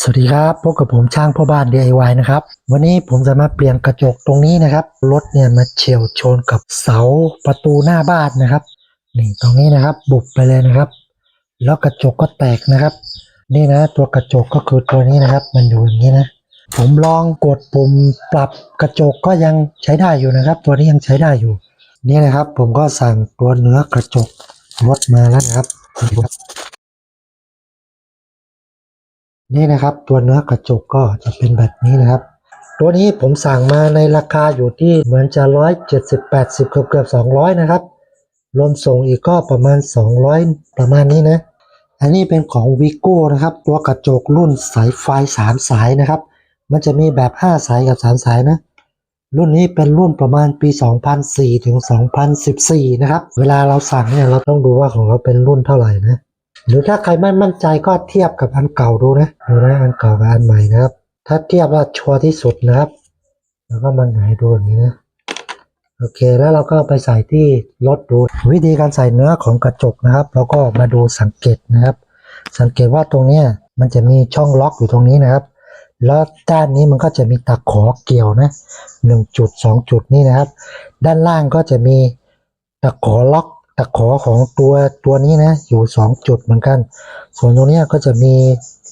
สวัสดีครับพบกับผมช่างพ่อบ้าน DIY นะครับ วันนี้ผมจะมาเปลี่ยนกระจกตรงนี้นะครับ รถเนี่ยมาเฉียวชนกับเสาประตูหน้าบ้านนะครับ นี่ตรงนี้นะครับ บุบไปเลยนะครับ แล้วกระจกก็แตกนะครับ นี่นะตัวกระจกก็คือตัวนี้นะครับ มันอยู่อย่างนี้นะ ผมลองกดปุ่มปรับกระจกก็ยังใช้ได้อยู่นะครับ ตัวนี้ยังใช้ได้อยู่ นี่นะครับ ผมก็สั่งตัวเนื้อกระจกรถมาแล้วนะครับ นี่นะครับ ตัวเนื้อกระจกก็จะเป็นแบบนี้นะครับ ตัวนี้ผมสั่งมาในราคาอยู่ที่เหมือนจะร้อยเจ็ดสิบแปดสิบเกือบเกือบสองร้อยนะครับ รวมส่งอีกก็ประมาณสองร้อยประมาณนี้นะ อันนี้เป็นของวิโก้นะครับ ตัวกระจกรุ่นสายไฟสามสายนะครับ มันจะมีแบบห้าสายกับสามสายนะรุ่นนี้เป็นรุ่นประมาณปี 2004 ถึง 2014 นะครับ เวลาเราสั่งเนี่ยเราต้องดูว่าของเราเป็นรุ่นเท่าไหร่นะ หรือถ้าใครไม่มั่นใจก็เทียบกับอันเก่าดูนะดูนะอันเก่ากับอันใหม่นะครับ ถ้าเทียบแล้วชัวร์ที่สุดนะครับ แล้วก็มาหงายดูอย่างนี้นะโอเคแล้วเราก็ไปใส่ที่รถดูวิธีการใส่เนื้อของกระจกนะครับเราก็มาดูสังเกตนะครับ สังเกตว่าตรงเนี้ยมันจะมีช่องล็อกอยู่ตรงนี้นะครับ แล้วด้านนี้มันก็จะมีตะขอเกี่ยวนะหนึ่งจุดสองจุดนี่นะครับ ด้านล่างก็จะมีตะขอล็อก ตะขอของตัวตัวนี้นะ อยู่สองจุดเหมือนกัน ส่วนตรงนี้ก็จะมี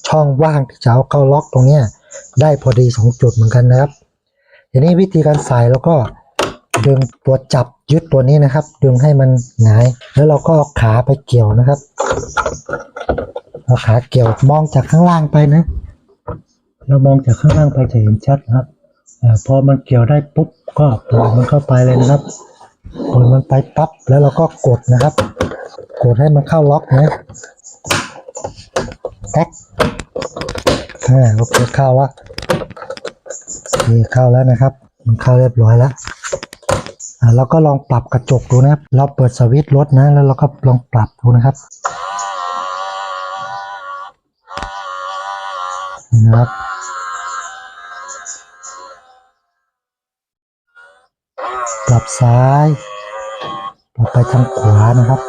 ช่องว่างที่จะเอาเข้าล็อกตรงเนี้ยได้พอดีสองจุดเหมือนกันนะครับทีนี้วิธีการใส่แล้วก็ดึงตัวจับยึดตัวนี้นะครับ ดึงให้มันหงาย แล้วเราก็ขาไปเกี่ยวนะครับเอาขาเกี่ยวมองจากข้างล่างไปนะ เรามองจากข้างล่างไปจะเห็นชัดนะครับอพอมันเกี่ยวได้ปุ๊บก็ปล่อยมันเข้าไปเลยนะครับ ปล่อยมันไปปั๊บแล้วเราก็กดนะครับ กดให้มันเข้าล็อกนะแท็กอ่าโอเคเข้าแล้วนี่เข้าแล้วนะครับ มันเข้าเรียบร้อยแล้วอ่าเราก็ลองปรับกระจกดูนะครับ เราเปิดสวิตช์รถนะ แล้วเราก็ลองปรับดูนะครับนี่นะครับ ปรับซ้ายปรับไปทางขวานะครับ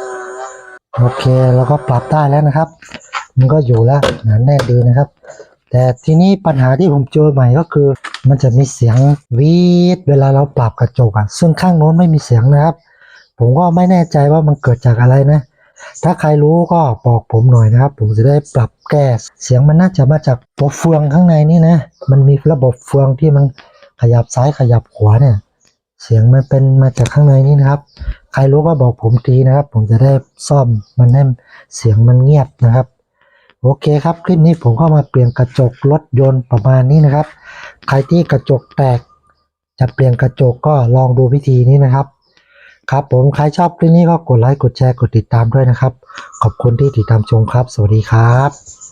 โอเคแล้วก็ปรับได้แล้วนะครับ มันก็อยู่แล้วหนาแน่ดีนะครับ แต่ทีนี้ปัญหาที่ผมเจอใหม่ก็คือ มันจะมีเสียงวีดเวลาเราปรับกระจกอะซึ่งข้างโน้นไม่มีเสียงนะครับ ผมก็ไม่แน่ใจว่ามันเกิดจากอะไรนะ ถ้าใครรู้ก็บอกผมหน่อยนะครับ ผมจะได้ปรับแก้เสียงมันน่าจะมาจากตัวเฟืองข้างในนี่นะ มันมีระบบเฟืองที่มันขยับซ้ายขยับขวาเนี่ย เสียงมันเป็นมาจากข้างในนี่นะครับ ใครรู้ก็บอกผมทีนะครับ ผมจะได้ซ่อมมันให้เสียงมันเงียบนะครับ โอเคครับคลิปนี้ผมก็มาเปลี่ยนกระจกรถยนต์ประมาณนี้นะครับ ใครที่กระจกแตก จะเปลี่ยนกระจกก็ลองดูวิธีนี้นะครับ ครับผมใครชอบคลิปนี้ก็กดไลค์กดแชร์กดติดตามด้วยนะครับ ขอบคุณที่ติดตามชมครับ สวัสดีครับ